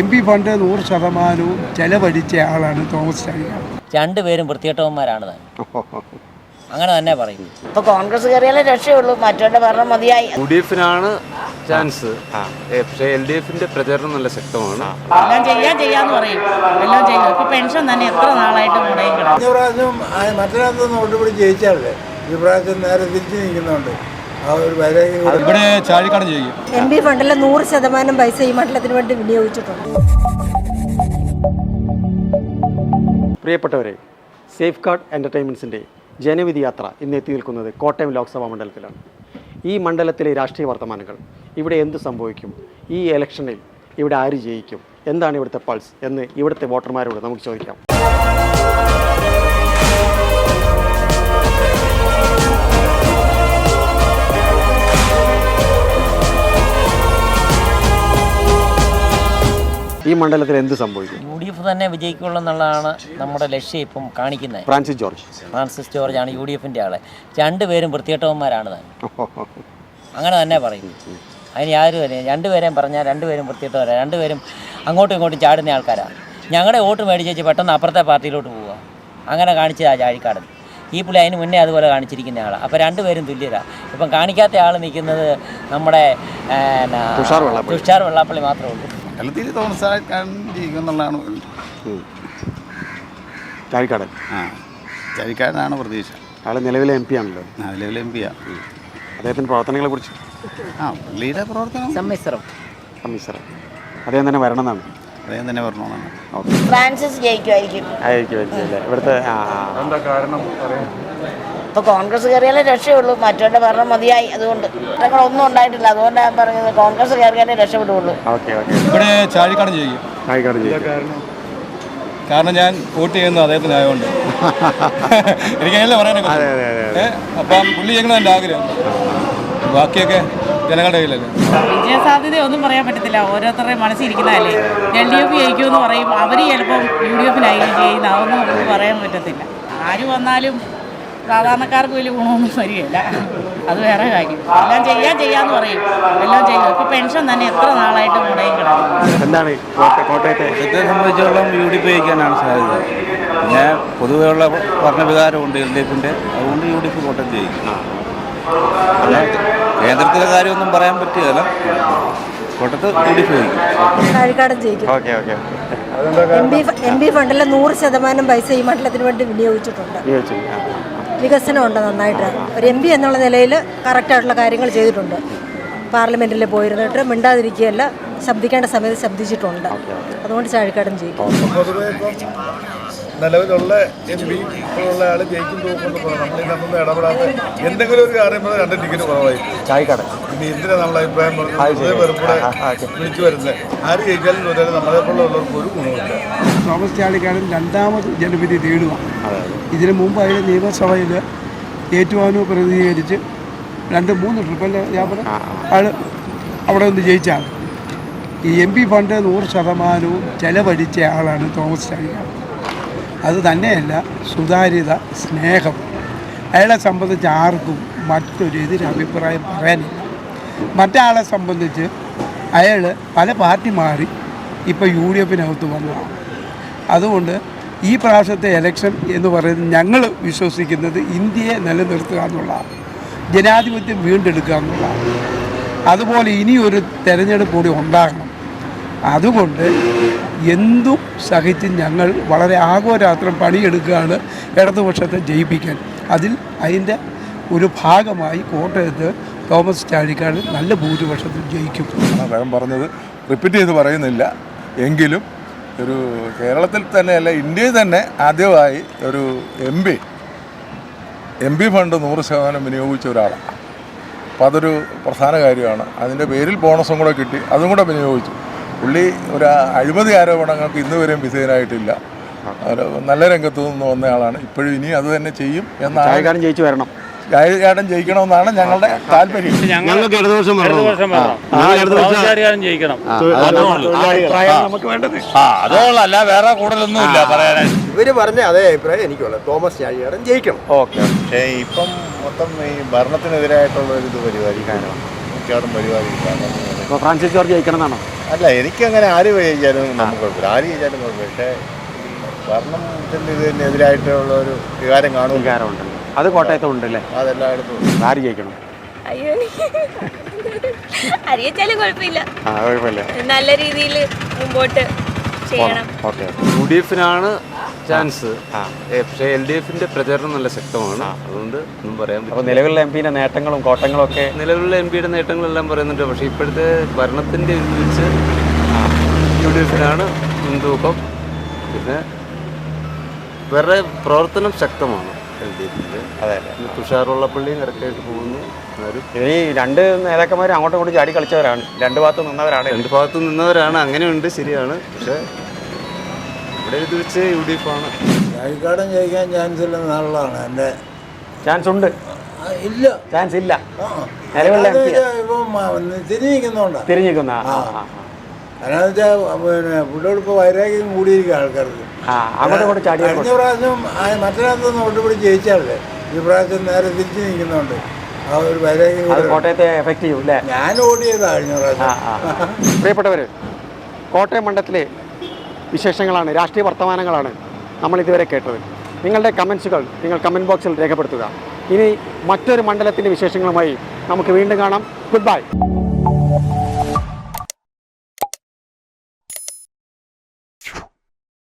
M P fund നൂറ് ശതമാനവും ചെലവഴിച്ച ആളാണ് തോമസ് ചാണ്ടി. രണ്ടുപേരും വൃത്തികെട്ടവന്മാരാണ് താൻ. അങ്ങനെ തന്നെ പറയും. ഇപ്പൊ കോൺഗ്രസ് കയറിയാലേ രക്ഷയുള്ളൂ. മറ്റവരുടെ ഭരണം മതിയായി. യു ഡി എഫിനാണ് ചാൻസ് പക്ഷേ എൽ ഡി എഫിന്റെ പ്രചരണം നല്ല ശക്തമാണ്. എല്ലാം ചെയ്യാൻ ചെയ്യാന്ന് പറയും. എല്ലാം ചെയ്യും. ഇപ്പൊ പെൻഷൻ തന്നെ എത്ര നാളായിട്ട് മുടങ്ങി കിടക്കും. പ്രാവശ്യം ആ മറ്റൊരാത്തൊന്നും ഒട്ടുപിടി ജയിച്ചാലേ ഈ പ്രാവശ്യം നേരെ തിരിച്ചു നിൽക്കുന്നുണ്ട്. ഇവിടെ ചാഴിക്കാടൻ ചെയ്യും എം പി ഫണ്ടിലെ നൂറ് ശതമാനം പൈസ ഈ മണ്ഡലത്തിന് വേണ്ടി വിനിയോഗിച്ചിട്ടുണ്ട്. പ്രിയപ്പെട്ടവരെ സേഫ് ഗാർഡ് എന്റർടൈൻമെന്റ്സിന്റെ ജനവിധി യാത്ര ഇന്ന് എത്തി നിൽക്കുന്നത് കോട്ടയം ലോക്സഭാ മണ്ഡലത്തിലാണ്. ഈ മണ്ഡലത്തിലെ രാഷ്ട്രീയ വർത്തമാനങ്ങൾ ഇവിടെ എന്ത് സംഭവിക്കും ഈ ഇലക്ഷനിൽ ഇവിടെ ആര് ജയിക്കും എന്താണ് ഇവിടുത്തെ പൾസ് എന്ന് ഇവിടുത്തെ വോട്ടർമാരോട് നമുക്ക് ചോദിക്കാം. മണ്ഡലത്തിൽ എന്ത് സംഭവിക്കും? യു ഡി എഫ് തന്നെ വിജയിക്കുള്ളൂ എന്നുള്ളതാണ് നമ്മുടെ ലക്ഷ്യം ഇപ്പം കാണിക്കുന്നത്. ഫ്രാൻസിസ് ജോർജ്. ഫ്രാൻസിസ് ജോർജ് ആണ് യു ഡി എഫിന്റെ ആൾ. രണ്ടുപേരും വൃത്തികെട്ടവന്മാരാണ് താൻ. അങ്ങനെ തന്നെ പറയും. അതിന് യാതൊരു വരെയും രണ്ടുപേരെയും പറഞ്ഞാൽ രണ്ടുപേരും വൃത്തികെട്ടവരാണ് രണ്ടുപേരും അങ്ങോട്ടും ഇങ്ങോട്ടും ചാടുന്ന ആൾക്കാരാണ് ഞങ്ങളുടെ വോട്ട് മേടിച്ചേച്ച് പെട്ടെന്ന് അപ്പുറത്തെ പാർട്ടിയിലോട്ട് പോവുക. അങ്ങനെ കാണിച്ചതാ ചാഴിക്കാടൻ. ഈ പുള്ളി അതിന് മുന്നേ അതുപോലെ കാണിച്ചിരിക്കുന്ന ആളാണ് അപ്പോൾ രണ്ടുപേരും തുല്യരാണ് ഇപ്പം കാണിക്കാത്ത ആൾ നിൽക്കുന്നത് നമ്മുടെ. തുഷാർ വെള്ളാപ്പള്ളി മാത്രമേ ഉള്ളൂ. മണ്ഡലത്തിൽ തോമസ് ചാഴിക്കാടൻ ജയിക്കും എന്നുള്ളതാണ് ചാഴിക്കാടൻ. ആ ചാഴിക്കാടനാണ് പ്രതീക്ഷ. ആൾ നിലവിലെ എം പി ആണല്ലോ. നിലവിലെ എം ആ. അദ്ദേഹത്തിന്റെ പ്രവർത്തനങ്ങളെ കുറിച്ച്. ആ പുള്ളിയുടെ പ്രവർത്തനം സമ്മിശ്രം. സമ്മിശ്രം. അദ്ദേഹം തന്നെ വരണം എന്നാണ് അദ്ദേഹം തന്നെ വരണമെന്നാണ്. ഫ്രാൻസിസ് ജയിക്കുമായിരിക്കും. ആയിരിക്കും ഇവിടുത്തെ. എന്താ കാരണം? പറയാം. ഇപ്പൊ കോൺഗ്രസ് കയറിയാലേ രക്ഷയുള്ളൂ. മറ്റവരുടെ ഭരണം മതിയായി അതുകൊണ്ട്. ഒന്നും ഉണ്ടായിട്ടില്ല. അതുകൊണ്ട് ഞാൻ പറഞ്ഞത് കോൺഗ്രസ് കയറിയാലേ രക്ഷപ്പെടുള്ളൂ ഓക്കെ ഇവിടെ ചാഴിക്കാടൻ ചെയ്യും കാരണം? ഞാൻ വോട്ട് ചെയ്യുന്നത് അദ്ദേഹത്തിന് ആയതുകൊണ്ട് പറയാനൊക്കെ അതിനല്ലേ പറയാനൊക്കെ അതെ അതെ ഏ അപ്പം പുള്ളി ചെയ്യുന്നത് എന്റെ ആഗ്രഹം. ബാക്കിയൊക്കെ ജനങ്ങളുടെ കയ്യിലല്ലേ. വിജയ സാധ്യത ഒന്നും പറയാൻ പറ്റത്തില്ല. ഓരോരുത്തരുടെയും മനസ്സിരിക്കുന്നതല്ലേ എൽ ഡി എഫ് ജയിക്കുമെന്ന് പറയും. അവർ ചിലപ്പം യു ഡി എഫിനായിരിക്കും ചെയ്യുന്ന അതൊന്നും നമുക്ക് പറയാൻ പറ്റത്തില്ല. ആര് വന്നാലും സാധാരണക്കാർക്ക് വലിയ ഗുണമൊന്നും വരികയില്ല. അത് വേറെ കാര്യം. എല്ലാം ചെയ്യാൻ ചെയ്യാന്ന് പറയും. എല്ലാം ചെയ്യും. ഇപ്പൊ പെൻഷൻ തന്നെ എത്ര നാളായിട്ട് മുടങ്ങി കിടക്കും എന്താണ് കോട്ടയത്തെ? സംബന്ധിച്ചോളം യു ഡി പി ജയിക്കാനാണ് സാധ്യത. പിന്നെ പൊതുവെയുള്ള ഭരണവികാരമുണ്ട് എൽ ഡി എഫിന്റെ അതുകൊണ്ട് യു ഡി എഫ് കോട്ടയം ജയിക്കും. കേന്ദ്രത്തിലെ കാര്യമൊന്നും പറയാൻ പറ്റുകയില്ല. കോട്ടയത്ത് യു ഡി എഫ് ജയിക്കും. ചാഴിക്കാടൻ ജയിക്കും. Okay okay. എം പി ഫണ്ടിലെ നൂറ് ശതമാനം പൈസ ഈ മണ്ഡലത്തിന് വേണ്ടി വിനിയോഗിച്ചിട്ടുണ്ട്. വികസനമുണ്ട് നന്നായിട്ട്. ഒരു എം പി എന്നുള്ള നിലയിൽ കറക്റ്റായിട്ടുള്ള കാര്യങ്ങൾ ചെയ്തിട്ടുണ്ട്. പാർലമെന്റിൽ പോയിരുന്നിട്ട് മിണ്ടാതിരിക്കുകയല്ല ശബ്ദിക്കേണ്ട സമയത്ത് ശബ്ദിച്ചിട്ടുണ്ട്. അതുകൊണ്ട് ചാഴിക്കാടൻ ജയിക്കും പൊതുവെ ഇപ്പം നിലവിലുള്ള എം പി ഇപ്പോഴുള്ള ആൾ ജയിക്കും തോക്കുന്നു നമ്മൾ ഇതിനൊന്നും ഇടപെടാത്ത എന്തെങ്കിലും ഒരു കാര്യം പറഞ്ഞാൽ രണ്ട് ടിക്കറ്റ് കുറവായി. ചായക്കട. ഇനി എന്തിനാ നമ്മളെ അഭിപ്രായം പറഞ്ഞത് വെറുപ്പിടെ വിളിച്ചു വരുന്നത് ആര് ജയിച്ചാലും തോറ്റാലും നമ്മളെ പോലുള്ളവർക്ക് ഒരു ഗുണമില്ല തോമസ് ചാളിക്കാടൻ രണ്ടാമത് ജനവിധി തേടുക. ഇതിനു മുമ്പ് അതിന് നിയമസഭയിൽ ഏറ്റുമാനൂർ പ്രതിനിധീകരിച്ച് രണ്ട് മൂന്ന് ട്രിപ്പല്ല ഞാൻ പറഞ്ഞു ആൾ അവിടെ നിന്ന് ജയിച്ചാണ്. ഈ എം പി ഫണ്ട് നൂറ് ശതമാനവും ചെലവഴിച്ച ആളാണ് തോമസ് ചാഴികാടൻ അത് തന്നെയല്ല സുതാര്യത സ്നേഹം. അയാളെ സംബന്ധിച്ച് ആർക്കും മറ്റൊരു എതിര് അഭിപ്രായം പറയാനില്ല. മറ്റാളെ സംബന്ധിച്ച് അയാൾ പല പാർട്ടി മാറി ഇപ്പോൾ യു ഡി എഫിനകത്ത് വന്നതാണ്. അതുകൊണ്ട് ഈ പ്രാവശ്യത്തെ എലക്ഷൻ എന്ന് പറയുന്നത് ഞങ്ങൾ വിശ്വസിക്കുന്നത് ഇന്ത്യയെ നിലനിർത്തുക എന്നുള്ളതാണ്. ജനാധിപത്യം വീണ്ടെടുക്കുക എന്നുള്ളതാണ്. അതുപോലെ ഇനിയൊരു തെരഞ്ഞെടുപ്പ് കൂടി ഉണ്ടാകണം. അതുകൊണ്ട് എന്തും സഹിച്ച് ഞങ്ങൾ വളരെ ആഘോരാത്രം പണിയെടുക്കുകയാണ് ഇടതുപക്ഷത്തെ ജയിപ്പിക്കാൻ. അതിൽ അതിന്റെ ഒരു ഭാഗമായി കോട്ടയത്ത് തോമസ് ചാഴിക്കാട് നല്ല ഭൂരിപക്ഷത്തിൽ ജയിക്കും. അദ്ദേഹം പറഞ്ഞത്. റിപ്പീറ്റ് ചെയ്ത് പറയുന്നില്ല. എങ്കിലും ഒരു കേരളത്തിൽ തന്നെ അല്ല ഇന്ത്യയിൽ തന്നെ ആദ്യമായി ഒരു M P M P fund നൂറ് ശതമാനം വിനിയോഗിച്ച ഒരാളാണ്. അപ്പോൾ അതൊരു പ്രധാന കാര്യമാണ്. അതിന്റെ പേരിൽ ബോണസും കൂടെ കിട്ടി. അതും കൂടെ വിനിയോഗിച്ചു. പുള്ളി ഒരു അഴിമതി ആരോപണങ്ങൾക്ക് ഇന്ന് വരെയും വിധേയനായിട്ടില്ല. നല്ല രംഗത്തു നിന്ന് വന്നയാളാണ് ഇപ്പോഴും ഇനി അത് തന്നെ ചെയ്യും എന്നാണ് ജയിച്ചു വരണം. ജയചാടൻ ജയിക്കണമെന്നാണ് ഞങ്ങളുടെ താല്പര്യം. ഞങ്ങൾക്ക് അല്ല വേറെ കൂടുതലൊന്നും ഇല്ല പറയാനായിട്ട്. ഇവർ പറഞ്ഞ അതേ അഭിപ്രായം എനിക്കുള്ളത്. തോമസ് ചാഴികാടൻ ജയിക്കണം. ഓക്കെ പക്ഷേ ഇപ്പം മൊത്തം ഈ ഭരണത്തിനെതിരായിട്ടുള്ള ഒരു ഇത് പരിപാടി കാരണം മിക്കവാറും പരിപാടി ഫ്രാൻസിസ് ജോർജ് ജയിക്കണം എന്നാണോ? അല്ല എനിക്കങ്ങനെ ആര് ജയിച്ചാലും നമുക്ക് കുഴപ്പമില്ല. ആര് ജയിച്ചാലും കുഴപ്പമില്ല. പക്ഷേ ഭരണത്തിന് ഇതിനെതിരായിട്ടുള്ള ഒരു വികാരം കാണും വികാരമുണ്ട്. അത് കോട്ടയത്തും ഉണ്ടല്ലേ അതെല്ലായിടത്തും ആര് ജയിക്കണം? അയ്യോ അറിയിച്ചാലും കുഴപ്പമില്ല. ആ കുഴപ്പമില്ല. നല്ല രീതിയിൽ മുമ്പോട്ട് ചെയ്യണം. ഓക്കെ. യു ഡി എഫിനാണ് ചാൻസ് പക്ഷെ എൽ ഡി എഫിന്റെ പ്രചരണം നല്ല ശക്തമാണ്. അതുകൊണ്ട് ഒന്നും പറയാൻ അപ്പോൾ നിലവിലുള്ള എം പിന്റെ നേട്ടങ്ങളും കോട്ടങ്ങളും ഒക്കെ നിലവിലുള്ള എം പിയുടെ നേട്ടങ്ങളെല്ലാം പറയുന്നുണ്ട്. പക്ഷേ ഇപ്പോഴത്തെ ഭരണത്തിന്റെ ഇത് വെച്ച് യു ഡി എഫിനാണ് മുൻതൂക്കം. പിന്നെ വേറെ പ്രവർത്തനം ശക്തമാണ് എൽ ഡി എഫിന്റെ അതെ തുഷാർ വള്ളപ്പള്ളിയും കറക്റ്റായിട്ട് പോകുന്നു. ഈ രണ്ട് നേതാക്കന്മാരും അങ്ങോട്ടും ഇങ്ങോട്ടും ചാടി കളിച്ചവരാണ്. രണ്ട് ഭാഗത്ത് നിന്നവരാണ്. രണ്ട് ഭാഗത്ത് നിന്നവരാണ്. അങ്ങനെയുണ്ട് ശരിയാണ്. പക്ഷേ ഇവിടെ ഇത് വെച്ച് യു ഡി എഫ് ആണ് ചാഴിക്കാടൻ ജയിക്കാൻ ചാൻസ് ഇല്ലെന്നുള്ളതാണ് എന്റെ ചാൻസ് ഉണ്ട് ഇല്ല. ചാൻസ് ഇല്ല ഇപ്പം തിരിഞ്ഞിരിക്കുന്നുണ്ടാ. തിരിഞ്ഞിരിക്കുന്ന വെച്ചാൽ പിന്നെ പുള്ളിയോട് ഇപ്പോൾ വൈരാഗ്യം കൂടിയിരിക്കുക ആൾക്കാർക്ക്. കഴിഞ്ഞ പ്രാവശ്യം മറ്റൊരാളൊന്നും ഒട്ടുപിടി ജയിച്ചാലേ ഈ പ്രാവശ്യം നേരെ തിരിച്ചു നിൽക്കുന്നുണ്ട്. ആ ഒരു വൈരാഗ്യം കോട്ടയത്തെ എഫക്റ്റ് ചെയ്യും ഞാൻ ഓടി ചെയ്താ കഴിഞ്ഞ പ്രാവശ്യം. പ്രിയപ്പെട്ടവർ കോട്ടയം മണ്ഡലത്തിലെ വിശേഷങ്ങളാണ് രാഷ്ട്രീയ വർത്തമാനങ്ങളാണ് നമ്മൾ ഇതുവരെ കേട്ടത്. നിങ്ങളുടെ കമൻസുകൾ നിങ്ങൾ കമന്റ് ബോക്സിൽ രേഖപ്പെടുത്തുക. ഇനി മറ്റൊരു മണ്ഡലത്തിന്റെ വിശേഷങ്ങളുമായി നമുക്ക് വീണ്ടും കാണാം. Good bye